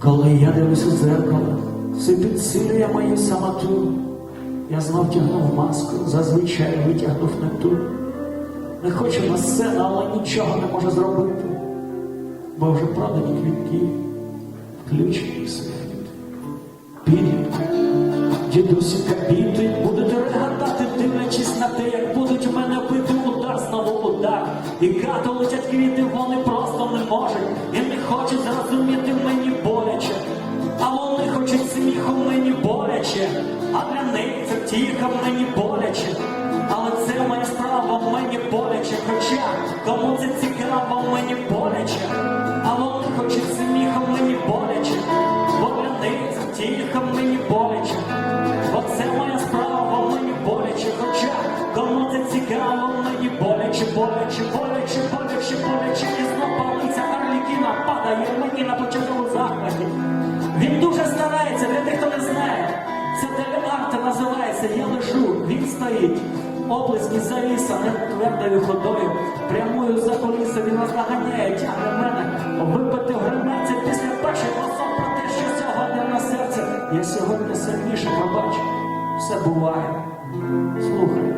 Коли я дивлюсь у дзеркало, все підсилює мою самоту. Я знов тягнув маску, зазвичай витягнув не ту. Не хочу на сцену, але нічого не можу зробити, бо вже продані квітки, включені в світ. Підлітки, дідусі кабіти, будуть реготати, дивлячись на те, як будуть в мене бити удар, знову удар. І кату 起，开门。Я лежу, він стоїть. Оплески завіса над твердою ходою. Прямую за коліса, він нас наганяє, тягне мене. Випити границя після перших особ про те, що сьогодні на серце. Я сьогодні сильніше пробач. Все буває. Слухай,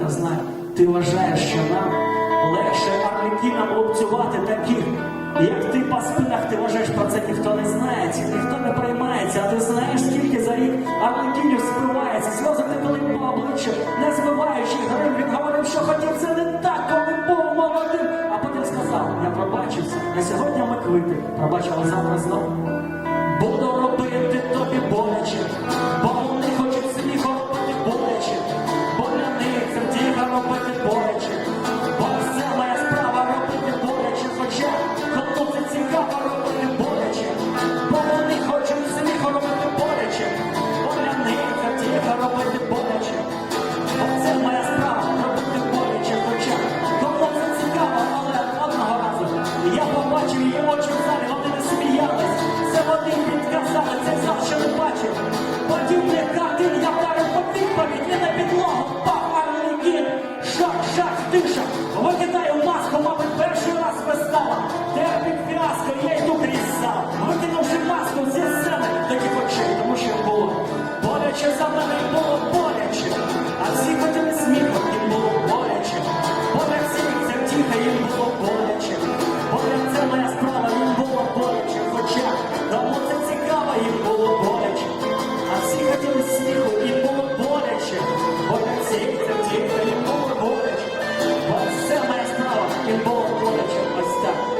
та знай, ти вважаєш, що нам легше арлекінам лупцювати таких, як ти по спинах, ти вважаєш про по не збиваючи грим, він говорив, що хотів це не так, коли був молодим, а потім сказав, я пробачився, на сьогодні ми квити, пробачила завтра знову. Буду робити тобі боляче, 那个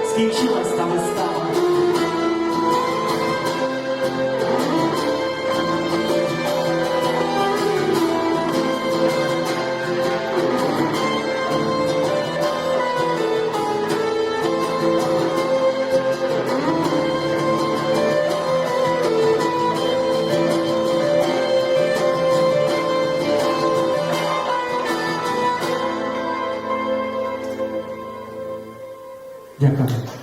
скінчилась та вистава. Дякую.